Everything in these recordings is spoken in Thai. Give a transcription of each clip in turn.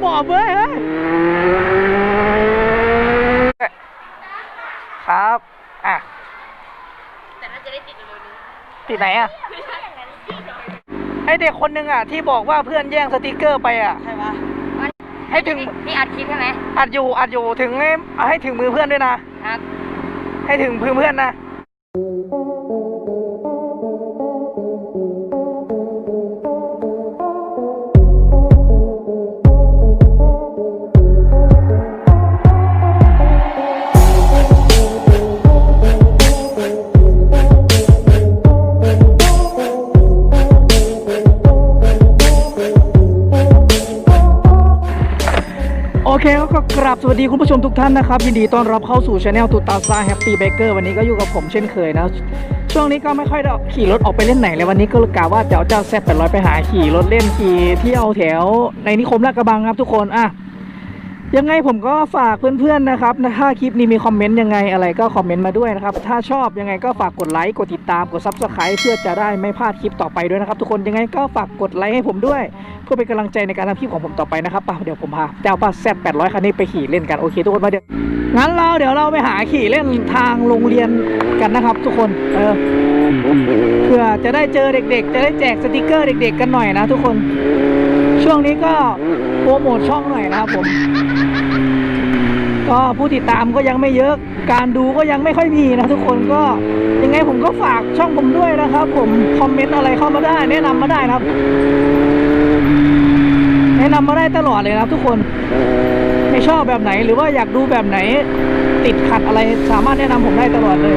หมอบเว้ยเฮ้ยครับ อะ แต่น่าจะได้ติดเร็วๆนี้ติดไหนอะ ไม่ใช่อย่างนั้นที่หน่อยไอเด็กคนหนึ่งอะ ที่บอกว่าเพื่อนแย่งสติกเกอร์ไปอะ ใช่ปะให้ถึงพี่อัดคลิปใช่ไหมอัดอยู่อัดอยู่ถึงให้ให้ถึงมือเพื่อนด้วยนะครับ ให้ถึงมือเพื่อนนะ อเคก็กราบสวัสดีคุณผู้ชมทุกท่านนะครับ ยินดีต้อนรับเข้าสู่ช anel ตูตาซาแฮปปี้เบเกอร์วันนี้ก็อยู่กับผมเช่นเคยนะ ช่วงนี้ก็ไม่ค่อยได้ขี่รถออกไปเล่นไหนเลยวันนี้ก็กะว่าจะเอาเจ้าแซดแปดร้อยไปหาขี่รถเล่นขี่เที่ยวแถวในนิคมลาดกระบังครับทุกคนอะ ยังไงผมก็ฝากเพื่อนๆนะครับ ถ้าคลิปนี้มีคอมเมนต์ยังไงอะไรก็คอมเมนต์มาด้วยนะครับ ถ้าชอบยังไงก็ฝากกดไลค์ กดติดตาม กดซับสไครต์เพื่อจะได้ไม่พลาดคลิปต่อไปด้วยนะครับทุกคน ยังไงก็ฝากกดไลค์ให้ผมด้วย เพื่อเป็นกำลังใจในการทำคลิปของผมต่อไปนะครับป่ะเดี๋ยวผมพาเจ้าป้าแซดแปดร้อยคันนี้ไปขี่เล่นกัน โอเคทุกคนมาเดี๋ยว งั้นเราเดี๋ยวเราไปหาขี่เล่นทางโรงเรียนกันนะครับ ทุกคน เออ เพื่อจะได้เจอเด็กๆ จะได้แจกสติกเกอร์เด็ก ๆ กันหน่อยนะทุกคน ช่วงนี้ก็โปรโมทช่องหน่อยนะครับผม ก็ผู้ติดตามก็ยังไม่เยอะ การดูก็ยังไม่ค่อยมีนะทุกคนก็ยังไงผมก็ฝากช่องผมด้วยนะครับ ผมคอมเมนต์อะไรเข้ามาได้ แนะนำมาได้นะครับ แนะนำมาได้ตลอดเลยนะครับ ทุกคนไม่ชอบแบบไหนหรือว่าอยากดูแบบไหนติดขัดอะไรสามารถแนะนำผมได้ตลอดเลย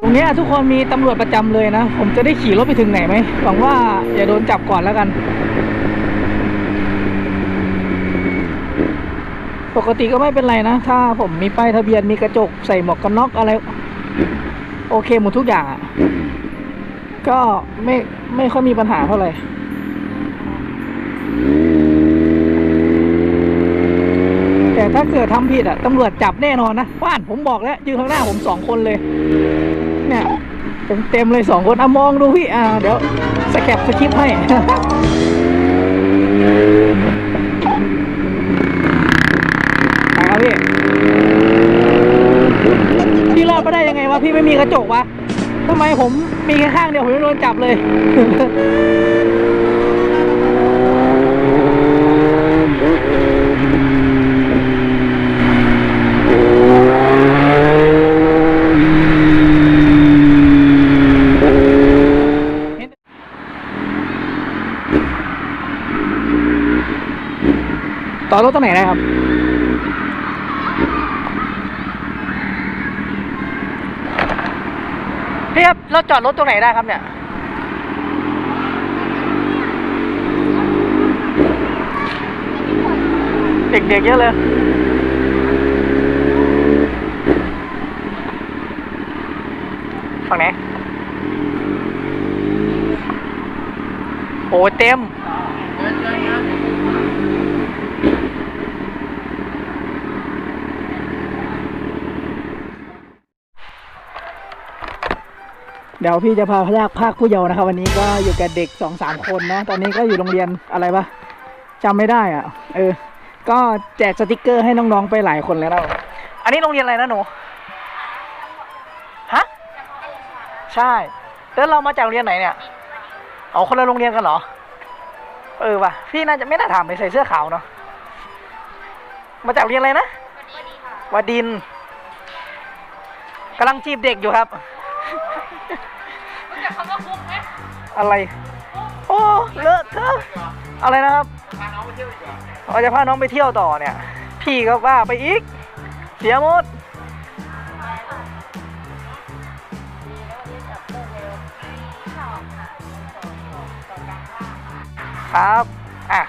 ตรงเนี้ยทุกคนมีตำรวจประจำเลยนะ ผมจะได้ขี่รถไปถึงไหนไหมหวังว่าอย่าโดนจับก่อนแล้วกัน ปกติก็ไม่เป็นไรนะ ถ้าผมมีป้ายทะเบียนมีกระจกใส่หมวกกันน็อกอะไร โอเคหมดทุกอย่างอะก็ไม่ไม่ค่อยมีปัญหาเท่าไหร่แต่ถ้าเกิดทำผิดอะตำรวจจับแน่นอนนะว่านผมบอกแล้วยืนข้างหน้าผมสองคนเลย เนี่ยเต็มเต็มๆเลยสองคนอะมองดูพี่อ่าเดี๋ยวสแคปสคริปให้ไปครับพี่พี่รอดมาได้ยังไงวะพี่ไม่มีกระจกวะทำไมผมมีแค่ข้างเดียวผมโดนจับเลย ต่อรถตรงไหนได้ครับ พี่ครับเราจอดรถตรงไหนได้ครับเนี่ย เด็กๆเยอะเลยฝั่งไหนโอ้เต็ม เดี๋ยวพี่จะพาพยากภาคผู้เยาว์นะครับวันนี้ก็อยู่กับเด็กสองสามคนนะ ตอนนี้ก็อยู่โรงเรียนอะไรปะจำไม่ได้อะ เออ ก็แจกสติกเกอร์ให้น้องๆไปหลายคนแล้วนะอันนี้โรงเรียนอะไรนะหนู ฮะ ใช่ แล้วเรามาจากโรงเรียนไหนเนี่ยเอาคนละโรงเรียนกันเหรอ เออว่ะ พี่น่าจะไม่น่าถามเลยใส่เสื้อขาวเนาะ มาจากโรงเรียนอะไรนะวดินทร์กำลังจีบเด็กอยู่ครับ อะไร โอ้เลอะเทอะอะไรนะครับเราจะพาน้องไปเที่ยวต่อเนี่ย พี่ก็ว่าไปอีก เสียหมดครับ อะ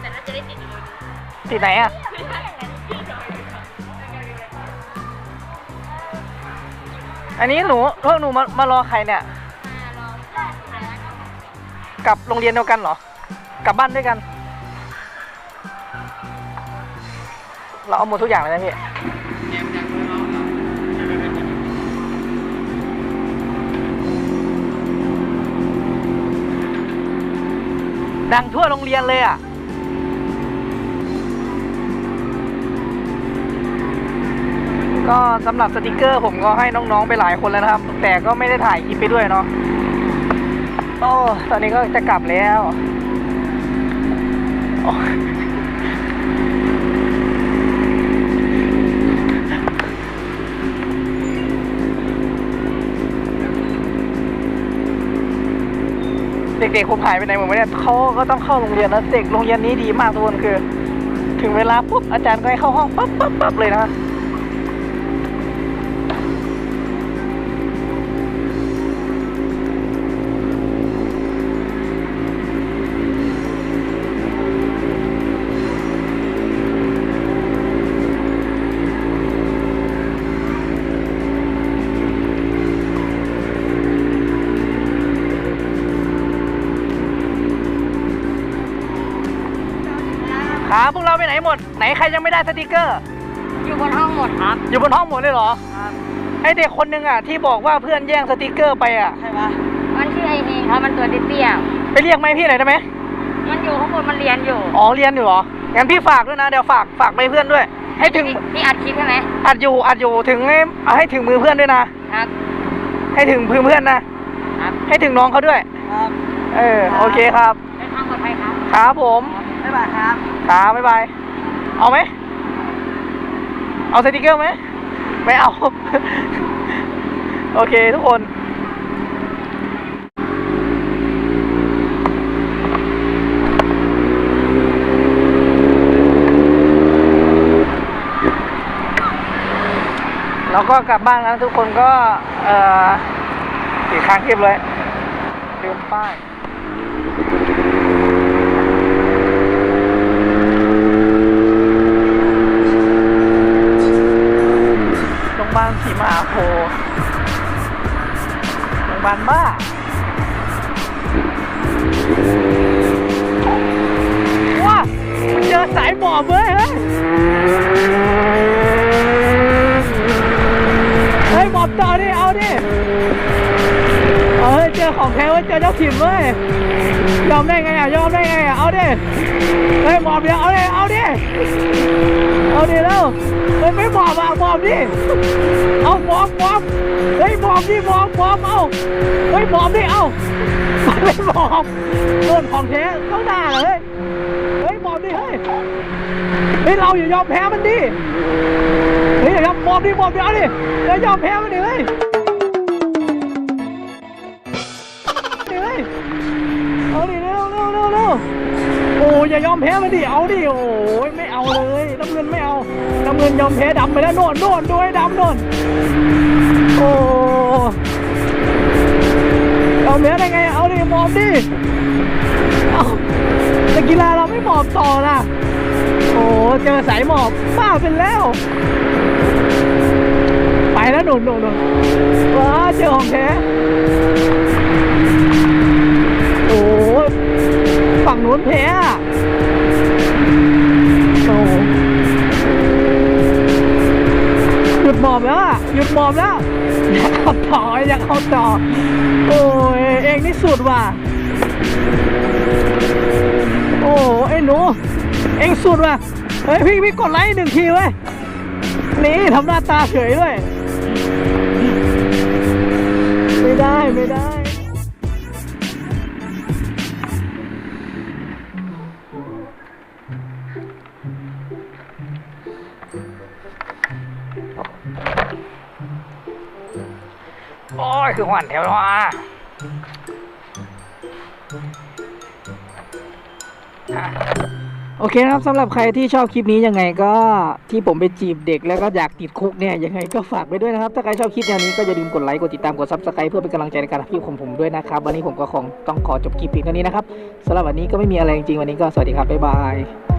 แต่น่าจะได้ติดเร็วๆนี้ติดไหนอะอันที่หน่อยอันนี้หนูพวกหนูมามารอใครเนี่ย กลับโรงเรียนเดียวกันเหรอ กลับบ้านด้วยกัน เราเอาหมดทุกอย่างเลยนะพี่ดังทั่วโรงเรียนเลยอะก็สำหรับสติกเกอร์ผมก็ให้น้องๆไปหลายคนแล้วนะครับ แต่ก็ไม่ได้ถ่ายคลิปไปด้วยเนาะ โอ้ ตอนนี้ก็จะกลับแล้ว เด็กๆผมหายไปไหนหมดวะเนี่ยเขาก็ต้องเข้าโรงเรียนนะเด็กโรงเรียนนี้ดีมากทุกคนคือ ถึงเวลาปุ๊บอาจารย์ก็ให้เข้าห้องปั๊บปั๊บปั๊บเลยนะ เราไปไหนหมด ไหนใครยังไม่ได้สติกเกอร์ อยู่บนห้องหมดครับ อยู่บนห้องหมดเลยเหรอครับไอเด็กคนหนึ่งอะที่บอกว่าเพื่อนแย่งสติกเกอร์ไปอะ ใช่ปะมันชื่อไอเฮงครับ มันตัวเตี้ยไปเรียกไหมพี่หน่อยได้ไหมๆมันอยู่ข้างบนมันเรียนอยู่อ๋อเรียนอยู่เหรอ งั้นพี่ฝากด้วยนะเดี๋ยวฝากฝากไปเพื่อนด้วย ให้ถึงพี่พี่อัดคลิปใช่ไหมอัดอยู่อัดอยู่ถึงให้เอาให้ถึงมือเพื่อนด้วยนะ ครับ ให้ถึงมือเพื่อนนะ ครับ ให้ถึงน้องเขาด้วย ครับ เออโอเคครับเดินทางปลอดภัยครับ ครับผม บ๊ายบายครับ ครับบ๊ายบาย เอาไหม เอาสติกเกอร์ไหม ไม่เอา โอเคทุกคนแล้วก็กลับบ้านแล้วทุกคนก็ เอ่อติดค้างคลิปเลยลืมป้าย โรงพยาลสีมาโพโรงพยาบาลบ้าว้ามันเจอสายหมอบเว้ยเฮ้ยเฮ้ยหมอบต่อดิเอาดิ เฮ้ยเจอของแท้ว้ยเจอเจ้าถิ่นเว้ยยอมได้ไงอะยอมได้ไงอะเอาดิเฮ้ยหมอบเดียวเอาดิเอาดิเอาดิแล้วเฮ้ยไม่หมอบอะหมอบดิเอาหมอบหมอบเฮ้ยหมอบดิหมอบหมอบเอาเฮ้ยหมอบดิเอาไม่หมอบโดนของแท้ต้องด่าเหรอเฮ้ยเฮ้ยหมอบดิเฮ้ยเฮ้ยเราอย่ายอมแพ้มันดิเฮ้ยอย่ายอมหมอบดิหมอบดิเอาดิอย่ายอมแพ้มันดิเฮ้ย อย่ายอมแพ้มันดิ เอาดิ โอ้ยไม่เอาเลยน้ำเงินไม่เอาน้ำเงินยอมแพ้ดำไปแล้วโน่นโน่นด้วยดำโน่นโอ้ยอมแพ้ได้ไง เอาดิหมอบดิ เอาแต่กีฬาเราไม่หมอบต่อนะโอ้เจอสายหมอบบ้าเป็นแล้ว ไปแล้วหนุนหนุนหนุนว้าเจอของแท้โอ้ยฝั่งนู้นแพ้อะ มอบแล้วอะหยุดหมอบแล้วอยากเอาต่ออยากเอาต่อ โอ้ยเองนี่สุดว่ะ โอ้ไอ้หนู เองสุดว่ะ เฮ้ยพี่พี่กดไลค์หนึ่งทีเว้ย นี่ทำหน้าตาเฉยด้วย ไม่ได้ไม่ได้ คือหวานแถวว่าโอเคนะครับสำหรับใครที่ชอบคลิปนี้ยังไงก็ที่ผมไปจีบเด็กแล้วก็อยากติดคุกเนี่ยยังไงก็ฝากไปด้วยนะครับ ถ้าใครชอบคลิปแนวนี้ก็อย่าลืมกดไลค์กดติดตามกดซับสไครต์เพื่อเป็นกำลังใจในการทำคลิปของผมด้วยนะครับ วันนี้ผมก็คงต้องขอจบคลิปเพียงเท่านี้นะครับสำหรับวันนี้ก็ไม่มีอะไรจริงๆวันนี้ก็สวัสดีครับบ๊ายบาย